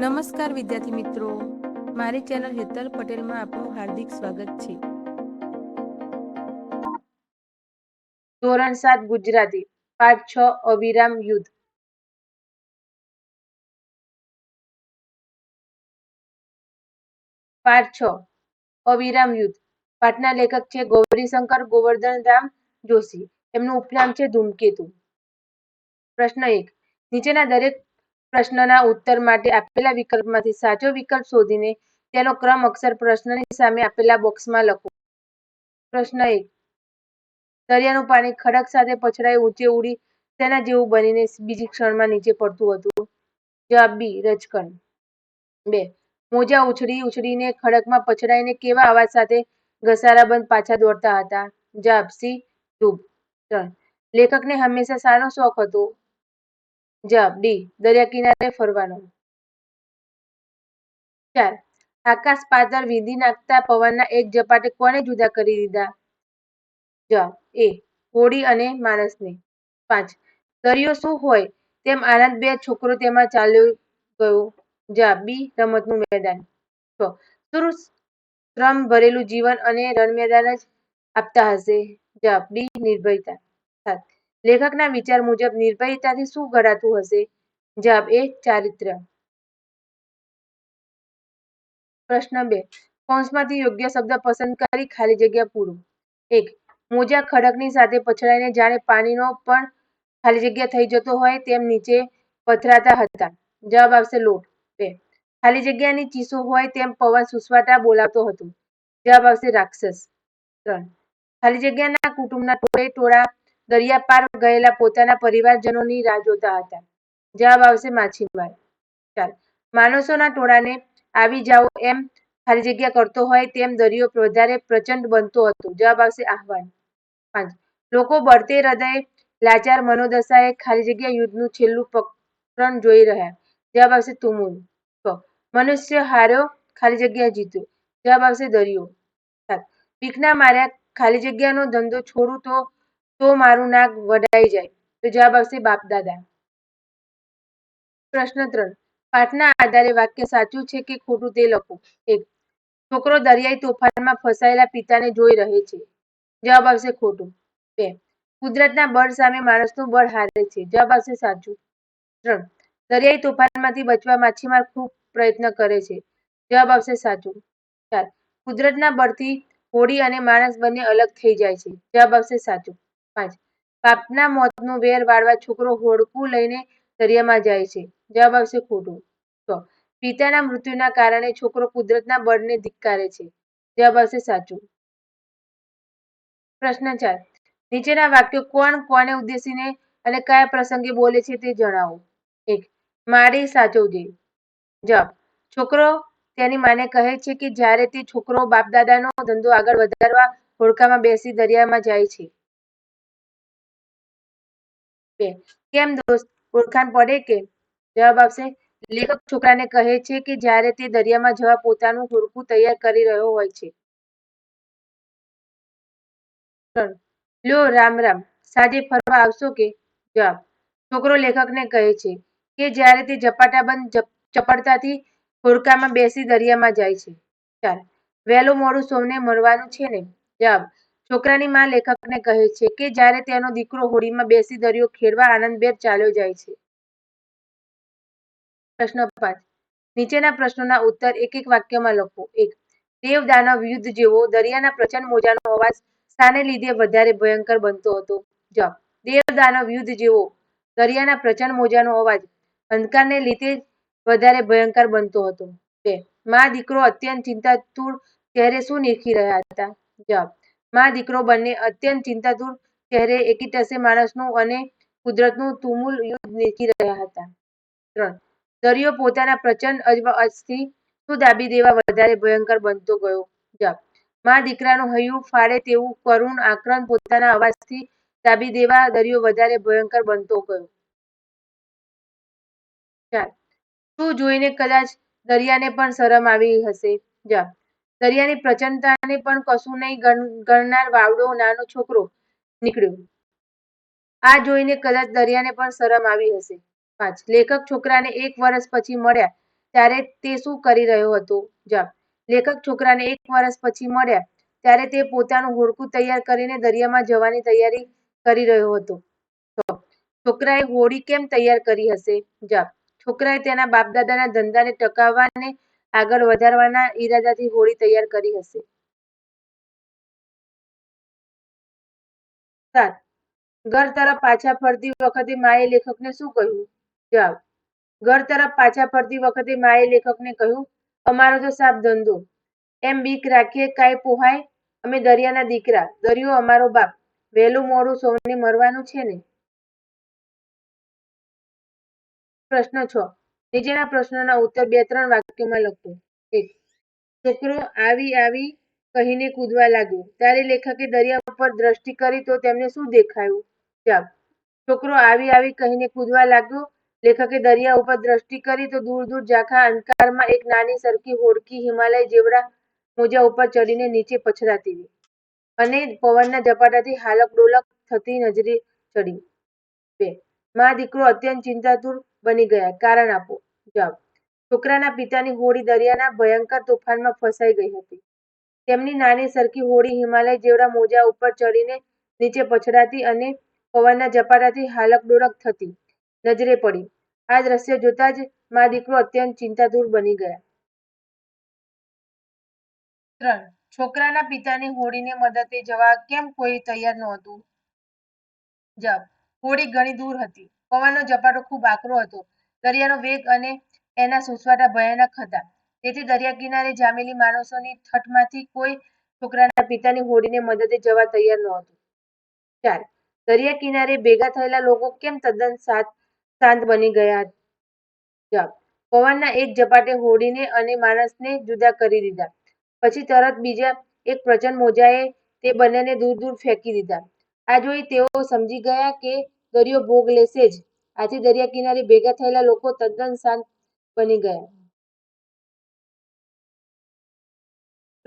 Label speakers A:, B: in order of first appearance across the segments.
A: નમસ્કાર વિદ્યાર્થી મિત્રો. મારી ચેનલ હેતલ પટેલમાં આપનું હાર્દિક સ્વાગત છે.
B: ધોરણ સાત ગુજરાતી, પાઠ છ અવિરામ યુદ્ધ. પાઠ છ અવિરામ યુદ્ધ. પાઠના લેખક છે ગૌરીશંકર ગોવર્ધનરામ જોશી. એમનું ઉપનામ છે ધૂમકેતુ. પ્રશ્ન એક, નીચેના દરેક પ્રશ્નના ઉત્તર માટે આપેલા વિકલ્પમાંથી સાચો વિકલ્પ શોધીને તેનો ક્રમ અક્ષર પ્રશ્નની સામે આપેલા બોક્સમાં લખો. પ્રશ્ન એક. દરિયાનું પાણી ખડક સાથે પછડાઈ ઊંચે ઉડી તેના જેવું બનીને બીજી ક્ષણમાં નીચે પડતું હતું. જવાબ બી, રજકણ. બે. મોજા ઉછળી ઉછળીને ખડકમાં પછડાઈને કેવા અવાજ સાથે ઘસારા બંધ પાછા દોડતા હતા? જવાબ સી ધૂપ ત્રણ. લેખકને હંમેશા સારો શોખ હતો. જવાબ ડી, દરિયા કિનારે ફરવાનો. ચાર, આકાશ પાદર વીંધી નાખતા પવનના એક ઝપાટે કોને જુદા કરી દીધા? જવાબ એ, હોડી અને માણસને. પાંચ, દરિયો શું હોય તેમ આનંદ બે છોકરો તેમાં ચાલ્યો ગયો. જવાબ બી, રમતનું મેદાન. છ શું શ્રમ ભરેલું જીવન અને રણમેદાન જ આપતા હશે. જવાબ ડી, નિર્ભયતા. સાત લેખકના વિચાર મુજબ નિર્ભયતાથી શું ઘડાતું હશે? જવાબ એ, ચારિત્ર. પ્રશ્ન બે, કૌંસમાંથી યોગ્ય શબ્દ પસંદ કરી ખાલી જગ્યા પૂરો. એક, મોજા ખડકની સાથે પછડાઈને જાણે પાણીનો પણ ખાલી જગ્યા થઈ જતો હોય તેમ નીચે પથરાતા હતા. જવાબ આવશે લોટ. બે, ખાલી જગ્યાની ચીસો હોય તેમ પવન સુસવાટા બોલાવતો હતો. જવાબ આવશે રાક્ષસ. ત્રણ, ખાલી જગ્યાના કુટુંબના ટોળે ટોળા દરિયા પાર ગયેલા પોતાના પરિવારજનોની રાહ જોતા હતા. જવાબ આવશે માછીમાર. ચાલ, માણસોના ટોળાને આવી જાઓ એમ ખાલી જગ્યા કરતો હોય તેમ દરિયો વધારે પ્રચંડ બનતો હતો. જવાબ આવશે આહવાન. પાંચ, લોકો બળતે હૃદયે લાચાર મનોદશાએ ખાલી જગ્યા યુદ્ધનું છેલ્લું પ્રકરણ જોઈ રહ્યા. જવાબ આવશે તુમુલ. મનુષ્ય હાર્યો, ખાલી જગ્યા જીત્યો. જવાબ આવશે દરિયો. સાત બીકના માર્યા, ખાલી જગ્યાનો ધંધો છોડું તો તો મારું નાક વઢાઈ જાય. તો જવાબ આવશે બાપદાદા. પ્રશ્ન ત્રણ. પાઠના આધારે વાક્ય સાચું છે કે ખોટું તે લખો. એક. છોકરો દરિયાઈ તોફાનમાં ફસાયેલા પિતાને જોઈ રહે છે. જવાબ આવશે ખોટું. બે. કુદરતના બળ સામે માણસનું બળ હારે છે. જવાબ આવશે સાચું. ત્રણ. દરિયાઈ તોફાનમાંથી બચવા માછીમાર ખૂબ પ્રયત્ન કરે છે. જવાબ આવશે સાચું. ચાર. કુદરતના બળથી હોડી અને માણસ બંને અલગ થઈ જાય છે. જવાબ આવશે સાચું. પાંચ. બાપના મોતનું વેર વાળવા છોકરો હોડકું લઈને દરિયામાં જાય છે. જવાબ આવશે ખોટું. છ. પિતાના મૃત્યુના કારણે છોકરો કુદરતના બળને ધિક્કારે છે. જવાબ આવશે સાચું. પ્રશ્ન ચાર. નીચેના વાક્યો કોણ, કોને ઉદ્દેશીને અને કયા પ્રસંગે બોલે છે તે જણાવો. એક. મારી સાચવજે જવાબ. છોકરો તેની માને કહે છે કે જ્યારે તે છોકરો બાપદાદાનો ધંધો આગળ વધારવા હોડકામાં બેસી દરિયામાં જાય છે. બે કેમ દોસ્ત? ઓળખાણ પડે કે? જવાબ આવશે લેખક છોકરાને કહે છે કે જ્યારે તે દરિયામાં જવા પોતાનું હોડકું તૈયાર કરી રહ્યો હોય છે. લો, રામ રામ. સાંજે ફરવા આવશો કે? જવાબ. છોકરો લેખકને કહે છે કે જ્યારે તે ઝપાટાબંધ ચપળતાથી હોડકામાં બેસી દરિયામાં જાય છે. ચાર. વહેલું મોડું સૌને મળવાનું છે ને? જવાબ. છોકરાની માં લેખકને કહે છે કે જ્યારે તેનો દીકરો હોડીમાં બેસી દરિયો ખેડવા આનંદભેર ચાલ્યો જાય છે. પ્રશ્ન પાંચ. નીચેના પ્રશ્નોના ઉત્તર એક એક વાક્યમાં લખો. એક. દેવ દાનવ યુદ્ધ જેવો દરિયાના પ્રચંડ મોજાનો અવાજ સ્થાને લીધે વધારે ભયંકર બનતો હતો. જવાબ. દેવ દાનવ યુદ્ધ જેવો દરિયાના પ્રચંડ મોજાનો અવાજ અંધકારને લીધે વધારે ભયંકર બનતો હતો. બે. મા દીકરો અત્યંત ચિંતાતુર ચહેરે શું નીરખી રહ્યા હતા? જવાબ. મા દીકરો બંને અત્યંત ચિંતાતુર ચહેરે એકી માણસનું અને કુદરતનું તુમુલ યુદ્ધ દેખી રહ્યા હતા. ત્રણ, દરિયો પોતાના પ્રચંડ અવાજથી શું દાબી દેવા વધારે ભયંકર બનતો ગયો? જપમાં દીકરાનું હૈયું ફાડે તેવું કરુણ આક્રમ પોતાના અવાજથી દાબી દેવા દરિયો વધારે ભયંકર બનતો ગયો. ચાર, શું જોઈને કદાચ દરિયાને પણ શરમ આવી હશે? જવાબ દરિયાની પ્રચંડતાને પણ કશું નહીં ગણનાર વાવડો નાનો છોકરો નીકળ્યો. આ જોઈને કદાચ દરિયાને પણ શરમ આવી હશે. પાંચ, લેખક છોકરાને એક વર્ષ પછી મળ્યા ત્યારે તે શું કરી રહ્યો હતો? જવાબ, લેખક છોકરાને એક વર્ષ પછી મળ્યા ત્યારે તે પોતાનું હોડકું તૈયાર કરીને દરિયામાં જવાની તૈયારી કરી રહ્યો હતો. છોકરાએ હોડી કેમ તૈયાર કરી હશે? જવાબ, છોકરાએ તેના બાપદાદાના ધંધાને ટકાવવાને આગળ વધારવાના ઈરાદાથી હોડી તૈયાર કરી હશે. સાત. ઘર તરફ પાછા ફરતી વખતે માએ લેખકને શું કહ્યું? જવાબ. ઘર તરફ પાછા ફરતી વખતે માએ લેખકને કહ્યું, અમારો તો સાપ ધંધો. એમ બીક રાખીએ, કાંઈ પોહાય? અમે દરિયાના દીકરા. દરિયો અમારો બાપ. વહેલું મોડું સૌને મરવાનું છે ને? પ્રશ્ન છ. નીચેના પ્રશ્નોના ઉત્તર બે ત્રણ વાક્યોમાં લખો. એક છોકરો આવી આવી કહીને કૂદવા લાગ્યો. ત્યારે લેખકે દરિયા ઉપર દ્રષ્ટિ કરી તો તેમને શું દેખાયું? જવાબ છોકરો આવી આવી કહીને કૂદવા લાગ્યો. લેખકે દરિયા ઉપર દ્રષ્ટિ કરી તો દૂર દૂર ઝાંખા અંધકારમાં એક નાની સરખી હોડકી હિમાલય જેવડા મોજા ઉપર ચડીને નીચે પછડાતી અને પવનના ઝપાટાથી હાલક ડોલક થતી નજરે ચડી. બે, મા દીકરો અત્યંત ચિંતાતુર બની ગયા. કારણ આપો. જવાબ. છોકરાના પિતાની હોડી દરિયાના ભયંકર તોફાનમાં ફસાઈ ગઈ હતી. તેમની નાની સરખી હોડી હિમાલય જેવડા મોજા ઉપર ચડીને નીચે પછડાતી અને પવનના ઝપાટાથી હાલક ડોલક થતી નજરે પડી. આ દ્રશ્ય જોતા જ મા દીકરો અત્યંત ચિંતાતુર બની ગયા. ત્રણ. છોકરાના પિતાની હોડીને મદદે જવા કેમ કોઈ તૈયાર નહોતું? જવાબ. હોડી ઘણી દૂર હતી. પવનનો ઝપાટો ખૂબ આકરો હતો. દરિયાનો વેગ અને એના સુસવાટા ભયાનક હતા. તેથી દરિયા કિનારે જામેલી માણસોની ઠઠમાંથી કોઈ છોકરાના પિતાની હોડીને મદદે જવા તૈયાર નહોતું. ચાર દરિયા કિનારે ભેગા થયેલા લોકો કેમ તદ્દન શાંત બની ગયા? જવાબ પવનના એક ઝપાટે હોડીને અને માણસને જુદા કરી દીધા. પછી તરત બીજા એક પ્રચંડ મોજાએ તે બંનેને દૂર દૂર ફેંકી દીધા. આ જોઈ તેઓ સમજી ગયા કે દરિયો ભોગ લેશે જ. આથી દરિયા કિનારે ભેગા થયેલા લોકો તદ્દન શાંત બની ગયા.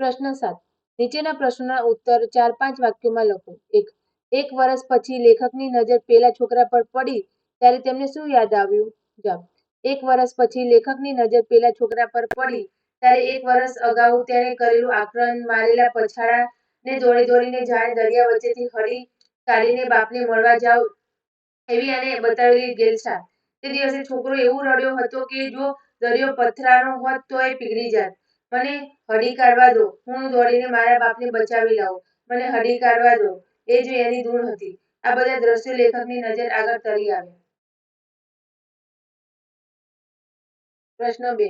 B: પ્રશ્ન સાત. નીચેના પ્રશ્નના ઉત્તર ચાર પાંચ વાક્યોમાં લખો. એક. એક વર્ષ પછી લેખકની નજર પેલા છોકરા પર પડી ત્યારે તેમને શું યાદ આવ્યું? જવાબ. એક વર્ષ પછી લેખકની નજર પેલા છોકરા પર પડી ત્યારે એક વર્ષ અગાઉ તેણે કરેલું આક્રમણ મારેલા પછાડા ને દોડી દોડીને જાણે દરિયા વચ્ચેથી હળી કાઢીને બાપને મળવા જાવ એવી અને બતાવી ગેલછા તે દિવસે છોકરો એવું રડ્યો હતો કે જો દરિયો પથરાનો હોત તો એ પીગળી જાત. મને હડી કાઢવા દો. હું દોડીને મારા બાપને બચાવી લાવું. મને હડી કાઢવા દો. એ જ એની ધૂન હતી. આ બધા દ્રશ્યો લેખકની નજર આગળ તરી આવે પ્રશ્ન બે.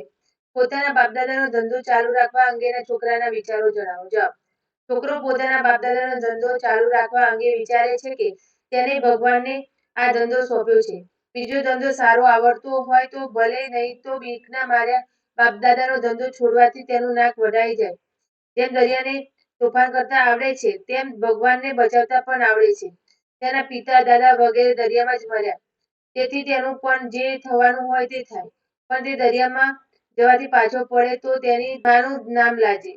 B: પોતાના બાપદાદાનો ધંધો ચાલુ રાખવા અંગેના છોકરાના વિચારો જણાવો. જવાબ. છોકરો પોતાના બાપદાદાનો ધંધો ચાલુ રાખવા અંગે વિચારે છે કે તેને ભગવાનને આ ધંધો સોંપ્યો છે. બીજો ધંધો સારો આવડતો હોય તો ભલે નહીં તો બીકના માર્યા બાપદાદાનો ધંધો છોડવાથી તેનું નાક વઢાઈ જાય. જેમ દરિયાને તોફાન કરતા આવડે છે, તેમ ભગવાનને બચાવતા પણ આવડે છે. તેના પિતા, દાદા વગેરે દરિયામાં જ મર્યા. તેથી તેનું પણ જે થવાનું હોય તે થાય. પણ તે દરિયામાં જવાથી પાછો પડે તો તેની માનું નામ લાજે.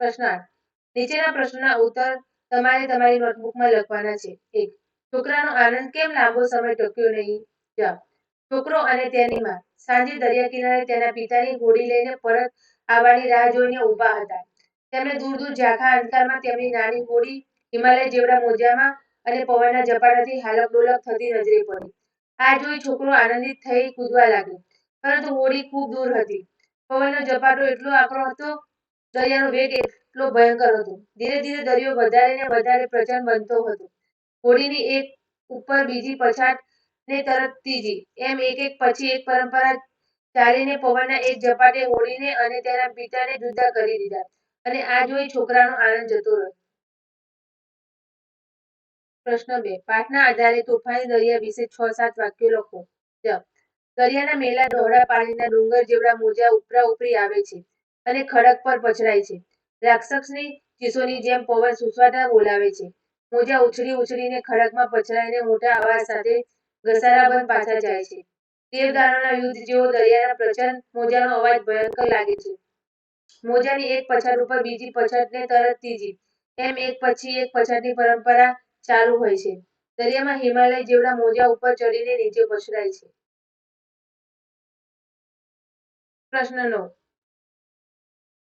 B: પ્રશ્ન આઠ. નીચેના પ્રશ્નના ઉત્તર તમારે તમારી નોટબુકમાં લખવાના છે. એક, છોકરાનો આનંદ કેમ લાંબો સમય ટક્યો નહીં? જવાબ છોકરો અને તેની માં, સાંજે દરિયા કિનારે તેના પિતાની હોડી લઈને પરત આવવાની રાહ જોઈને ઊભા હતા. તેમણે દૂર દૂર ઝાંખા અંધકારમાં તેમની નાની હોડી હિમાલય જેવડા મોજામાં અને પવનના ઝપાટાથી હાલક ડોલક થતી નજરે પડી. આ જોઈ છોકરો આનંદિત થઈ કૂદવા લાગ્યો. પરંતુ હોડી ખૂબ દૂર હતી. પવનનો ઝપાટો એટલો આકરો હતો, દરિયાનો વેગ એટલો ભયંકર હતો. ધીરે ધીરે દરિયો વધારે ને વધારે પ્રચંડ બનતો હતો. હોડીની એક ઉપર બીજી પછાટ ને તરત ત્રીજી. એમ એક એક પછી એક પરંપરા ચાલીને પવનના એક ઝપાટે હોડીને અને તેના પિતાને જુદા કરી દીધા. અને આ જોઈ છોકરાનો આનંદ જતો રહ્યો. પ્રશ્ન બે. પાઠના આધારે તોફાની દરિયા વિશે છ સાત વાક્યો લખો. દરિયાના મેલા, ડહોળા, પાણીના ડુંગર જેવડા મોજા ઉપરા ઉપરી આવે છે અને ખડક પર પછડાય છે. રાક્ષસની ચીસોની જેમ પવન સુસવાટા બોલાવે છે. મોજા ઉછળી ઉછળીને ખડકમાં પછરાઈને મોટા અવાજ સાથે ઘસારાબંધ પાછા જાય છે. દેવદાનવના યુદ્ધ જેવો દરિયાના પ્રચંડ મોજાનો અવાજ ભયંકર લાગે છે. મોજાની એક પછાડ ઉપર બીજી પછાડને તરત ત્રીજી, એમ એક પછી એક પછાડની પરંપરા ચાલુ હોય છે. દરિયામાં હિમાલય જેવડા મોજા ઉપર ચડીને નીચે પછરાય છે. પ્રશ્ન નવ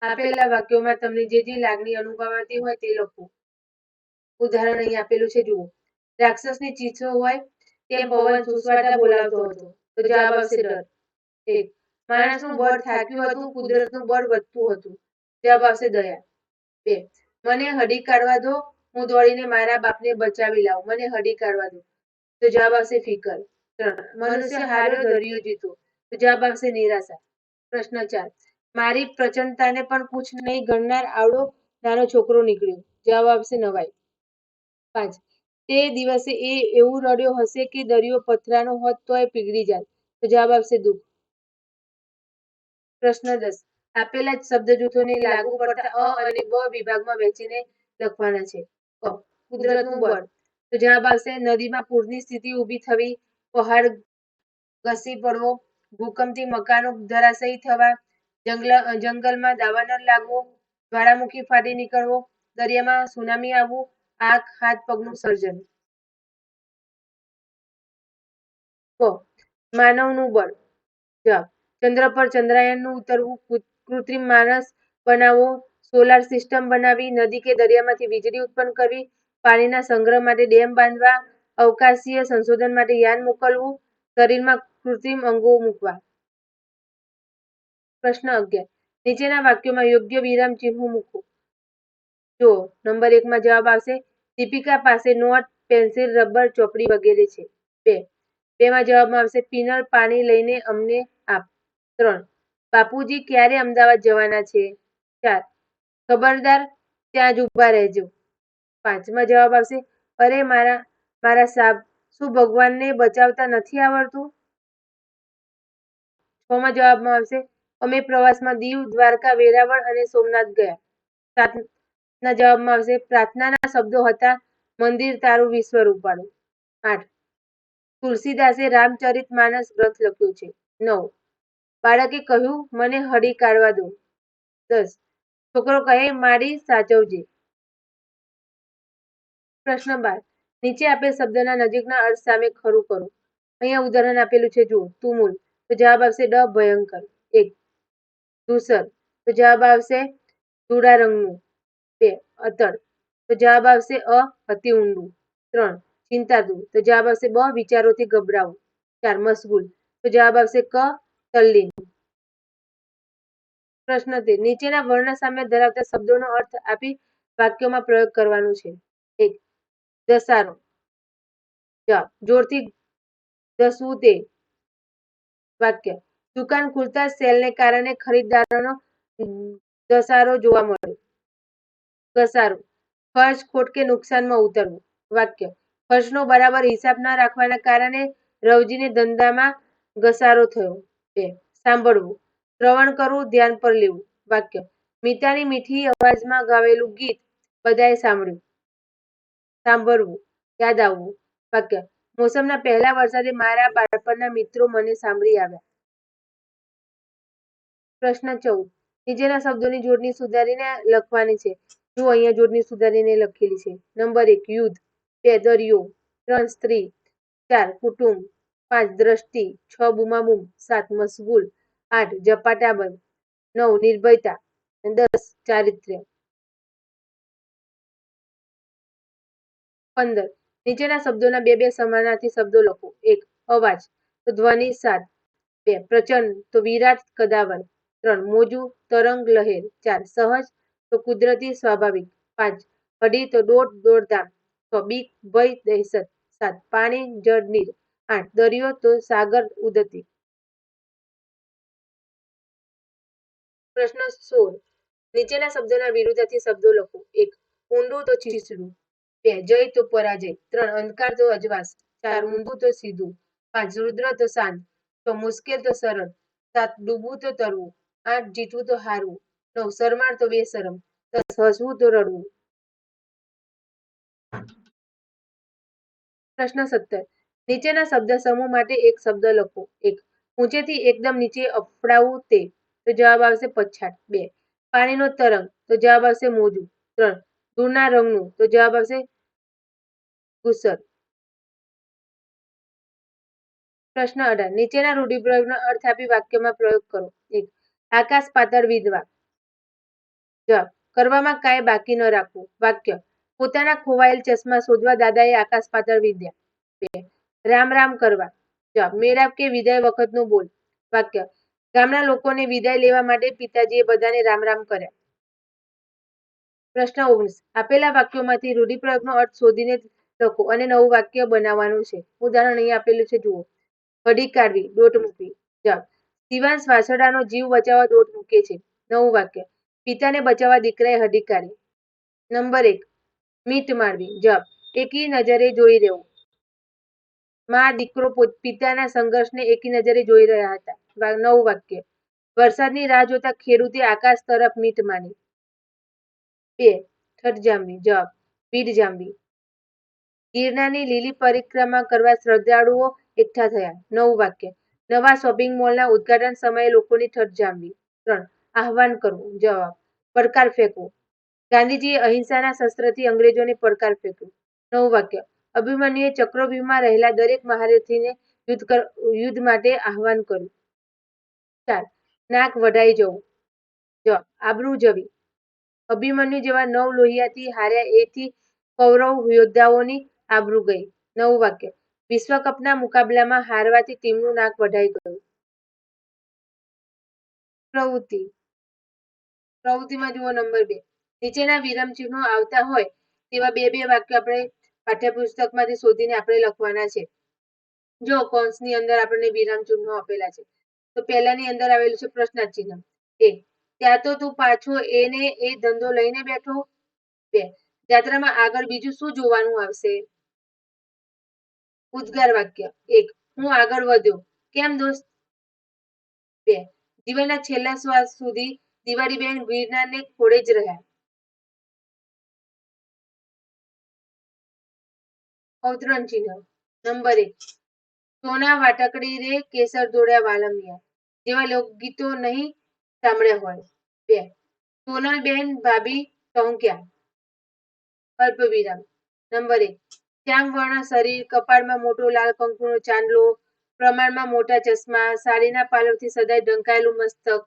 B: આપેલા વાક્યોમાં તમને જે જે લાગણી અનુભવાતી હોય તે લખો. ઉદાહરણ અહીં આપેલું છે, જુઓ. રાક્ષસની ચીસો હોય તે પવન સુસવાટા બોલાવતો હતો. તો જવાબ આવશે ડર. એક. માણસનું બળ થાક્યું હતું, કુદરતનું બળ વધતું હતું. જવાબ આવશે દયા. બે. મને હડી કાઢવા દો, હું દોડીને મારા બાપને બચાવી લાવું. મને હડી કાઢવા દો. તો જવાબ આવશે ફિકર. ત્રણ. મનુષ્ય હાર્યો દરિયો જીતો. તો જવાબ આવશે નિરાશા. પ્રશ્ન ચાર. મારી પ્રચંડતાને પણ પૂછ નહીં, ગણનાર આવડો નાનો છોકરો નીકળ્યો. જવાબ આવશે નવાઈ. પાંચ. તે દિવસે એ એવું રડ્યો હશે કે દરિયો પથરાનો હોત તોય પીગળી જાય તો જવાબ આવશે દુઃખ. પ્રશ્ન દસ. આપેલા શબ્દ જૂથોને લાગુ પડતા અ અને બ વિભાગમાં વહેંચીને લખવાના છે. ક કુદરતનું બળ. તો જવાબ આવશે નદીમાં પૂરની સ્થિતિ ઊભી થવી, પહાડ ઘસી પડવો, ભૂકંપથી મકાનો ધરાશયી થવા જંગલમાં દાવાનળ લાગવો, જ્વાળામુખી ફાટી નીકળવો, દરિયામાં સુનામી આવવું, આંખ, હાથ, પગનું સર્જન. માનવનું બળ. ચંદ્ર પર ચંદ્રયાનનું ઉતરવું કૃત્રિમ માણસ બનાવવો, સોલાર સિસ્ટમ બનાવી, નદી કે દરિયામાંથી વીજળી ઉત્પન્ન કરવી, પાણીના સંગ્રહ માટે ડેમ બાંધવા, અવકાશીય સંશોધન માટે યાન મોકલવું, શરીરમાં કૃત્રિમ અંગો મૂકવા. પ્રશ્ન અગિયાર. નીચેના વાક્યોમાં યોગ્ય વિરામ ચિહ્નો મૂકો. જો નંબર એકમાં જવાબ આવશે, દીપિકા પાસે નોટ, પેન્સિલ, રબર, ચોપડી વગેરે છે. બે. બેમાં જવાબમાં આવશે, પીનલ, પાણી લઈને અમને આપ. ત્રણ. બાપુજી ક્યારે અમદાવાદ જવાના છે? ચાર. ખબરદાર ત્યાં જ ઊભા રહેજો. પાંચમાં જવાબ આવશે, અરે મારા મારા સાબ, શું ભગવાનને બચાવતા નથી આવડતું? છમાં જવાબમાં આવશે અમે પ્રવાસમાં દીવ, દ્વારકા, વેરાવળ અને સોમનાથ ગયા. પ્રાર્થના જવાબમાં આવશે, પ્રાર્થનાના શબ્દો હતા, મંદિર તારું વિશ્વ રૂપાળું. આઠ. તુલસીદાસે રામચરિત માનસ ગ્રંથ લખ્યો છે. નવ. બાળકે કહ્યું, મને હળી કાઢવા દો. દસ. છોકરો કહે, મારી સાચવજે. પ્રશ્ન બાર. નીચે આપેલ શબ્દના નજીકના અર્થ સામે ખરું કરો. અહીંયા ઉદાહરણ આપેલું છે, જુઓ. તુમુલ. તો જવાબ આવશે, ડ ભયંકર. એક. ધૂસર. તો જવાબ આવશે ધૂળા રંગનું. બે અતડ તો જવાબ આવશે અ, અતિ ઊંડું. ત્રણ ચિંતાતુર તો જવાબ આવશે બ, વિચારોથી ગભરાવું. ચાર, મશગુલ. તો જવાબ આવશે ક, તલ્લીન. પ્રશ્ન તે નીચેના વર્ણ સામે ધરાવતા શબ્દોનો અર્થ આપી વાક્યોમાં પ્રયોગ કરવાનો છે. એક દસારો જોરથી દસવું તે વાક્ય. દુકાન ખુલતા સેલને કારણે ખરીદદારોનો ઘસારો જોવા મળ્યો. ઘસારો ખર્ચ ખોટ કે નુકસાનમાં ઉતરવું. વાક્ય ખર્ચનો બરાબર હિસાબ ના રાખવાના કારણે રવજીને ધંધામાં ઘસારો થયો. બે, સાંભળવું, શ્રવણ કરવું, ધ્યાન પર લેવું. વાક્ય, મીતાની મીઠી અવાજમાં ગાવેલું ગીત બધાએ સાંભળ્યું. સાંભળવું, યાદ આવવું. વાક્ય, મોસમના પહેલા વરસાદે મારા બાળપણના મિત્રો મને સાંભળી આવ્યા. પ્રશ્ન ચૌદ. નીચેના શબ્દોની જોડણી સુધારીને લખવાની છે. જો અહીંયા જોડણી સુધારીને લખેલી છે. નંબર એક, યુદ્ધ. બે, દરિયો. ત્રણ, સ્ત્રી. ચાર, કુટુંબ. પાંચ, દ્રષ્ટિ. છ, બુમાબુમ. સાત, મશગુલ. આઠ જપાટાબંધ નવ, નિર્ભયતા. દસ, ચારિત્ર્ય. પંદર. નીચેના શબ્દોના બે બે સમાનાર્થી શબ્દો લખો. એક, અવાજ. તો ધ્વનિ સાત બે, પ્રચંડ. તો વિરાટ કદાવર. ત્રણ મોજું, તરંગ, લહેર. ચાર, સહજ, તો કુદરતી, સ્વાભાવિક. પાંચ અડી તો દોડ દોડધામ. છ, બીક, ભય, દહેશત. સાત, પાણી, જળ, નીર. આઠ, દરિયો, તો સાગર, ઉદતી. પ્રશ્ન સોળ. નીચેના શબ્દોના વિરુદ્ધાર્થી શબ્દો લખો. એક, ઊંડું, તો ચીસડું બે, જય, તો પરાજય. ત્રણ, અંધકાર, તો અજવાસ. ચાર, ઊંધું, તો સીધું. પાંચ, રુદ્ર, તો શાંત. છ, મુશ્કેલ, તો સરળ. સાત, ડૂબવું, તો તરવું. આઠ જીતવું તો હારવું નવ શરમાળ તો બેશરમ દસ હસવું તો રડવું. પ્રશ્ન સત્તર, નીચેના શબ્દ સમૂહ માટે એક શબ્દ લખો. એક, ઊંચેથી એકદમ નીચે અફડાવું તે, તો જવાબ આવશે પછાટ બે, પાણીનો તરંગ, તો જવાબ આવશે મોજું. ત્રણ, દૂરના રંગનું, તો જવાબ આવશે ગુસર પ્રશ્ન અઢાર, નીચેના રૂઢિપ્રયોગનો અર્થ આપી વાક્યમાં પ્રયોગ કરો. એક આકાશ પાતળ વિધવા. કરવામાં કાંઈ બાકી ન રાખવું. વાક્ય. પોતાના ખોવાયેલ ચશ્મા શોધવા દાદાએ આકાશ પાતળ વિદ્યા રામ રામ કરવા. જવાબ મેળાપ કે વિદાય વખતનું બોલ. વાક્ય. ગામના લોકોને વિદાય લેવા માટે પિતાજીએ બધાને રામ રામ કર્યા. પ્રશ્ન ઓગણીસ. આપેલા વાક્યોમાંથી રૂઢિપ્રયોગનો અર્થ શોધીને લખો અને નવું વાક્ય બનાવવાનું છે. ઉદાહરણ અહીં આપેલું છે, જુઓ. ઘડી કાઢવી. દોટ મૂકવી. જવાબ શિવાંશ વાછરડાનો જીવ બચાવવા દોટ મૂકે છે. નવું વાક્ય. પિતાને બચાવવા દીકરાએ હડીકારી નંબર એક. મીટ મારવી. જવાબ. એકી નજરે જોઈ રહેવું. માં દીકરો પિતાના સંઘર્ષને એકી નજરે જોઈ રહ્યા હતા. નવું વાક્ય. વરસાદની રાહ જોતા ખેડૂતે આકાશ તરફ મીટ માની બે. ઠઠ જામવી જવાબ. ભીડ જામવી ગિરનારની લીલી પરિક્રમા કરવા શ્રદ્ધાળુઓ એકઠા થયા. નવું વાક્ય. નવા શોપિંગ મોલના ઉદઘાટન સમયે લોકોની ઠઠ જામવી. ત્રણ, આહવાન કરવું. જવાબ, પડકાર ફેંકવો. ગાંધીજીએ અહિંસાના શસ્ત્રથી અંગ્રેજોને પડકાર ફેંક્યો. નવું વાક્ય, અભિમન્યુએ ચક્રવ્યૂહમાં રહેલા દરેક મહારથીને યુદ્ધ યુદ્ધ માટે આહવાન કર્યું. ચાર, નાક વઢાઈ જવું. જવાબ, આબરૂ જવી. અભિમન્યુ જેવા નવ લોહિયાથી હાર્યા એથી કૌરવ યોદ્ધાઓની આબરૂ ગઈ. નવું વાક્ય વિશ્વકપના મુકાબલામાં હારવાથી ટીમનું નાક વઢાઈ ગયું. પ્રવૃત્તિ. પ્રવૃત્તિમાં જુઓ નંબર બે. નીચેના વિરામચિહ્નો આવતા હોય તેવા બે બે વાક્યો આપણે પાઠ્યપુસ્તકમાંથી શોધીને આપણે લખવાના છે. જો કૌંસની અંદર આપણને વિરામચિહ્નો આપેલા છે, તો પહેલાની અંદર આવેલું છે પ્રશ્નાર્થ ચિહ્ન એ. ત્યાં તો તું પાછો એને એ ધંધો લઈને બેઠો? બે. જાત્રામાં આગળ બીજું શું જોવાનું આવશે? ઉદ્ગાર વાક્ય. એક, હું આગળ વધ્યો કેમ દોસ્ત? બે જીવનના છેલ્લા શ્વાસ સુધી દિવાળીબેન ગિરનારને ખોળે જ રહ્યા. અવતરણ ચિહ્ન નંબર એક, સોના વાટકડી રે કેસર દોડ્યા વાલમિયા જેવા લોકગીતો નહીં સાંભળ્યા હોય. બે, સોનલબેન ભાભી ટોંક્યા. અલ્પ વિરામ નંબર એક શ્યામ વર્ણ શરીર, કપાળમાં મોટો લાલ કંકુનો ચાંદલો, પ્રમાણમાં મોટા ચશ્મા, સાડીના પાલવથી સદાય ઢંકાયેલું મસ્તક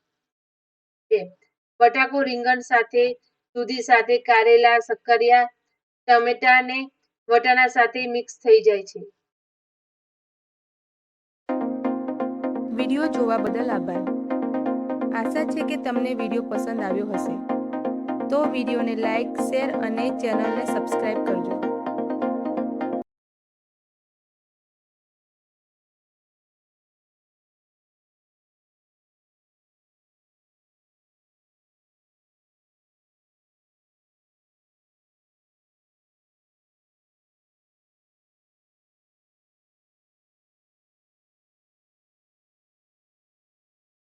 B: બટાકો રીંગણ સાથે, દૂધી સાથે કારેલા, શક્કરિયા, ટમેટા ને વટાણા સાથે મિક્સ થઈ જાય છે.
A: વીડિયો જોવા બદલ આભાર. આશા છે કે તમને વીડિયો પસંદ આવ્યો હશે. તો વિડીયોને લાઈક, શેર અને ચેનલને સબસ્ક્રાઈબ કરજો.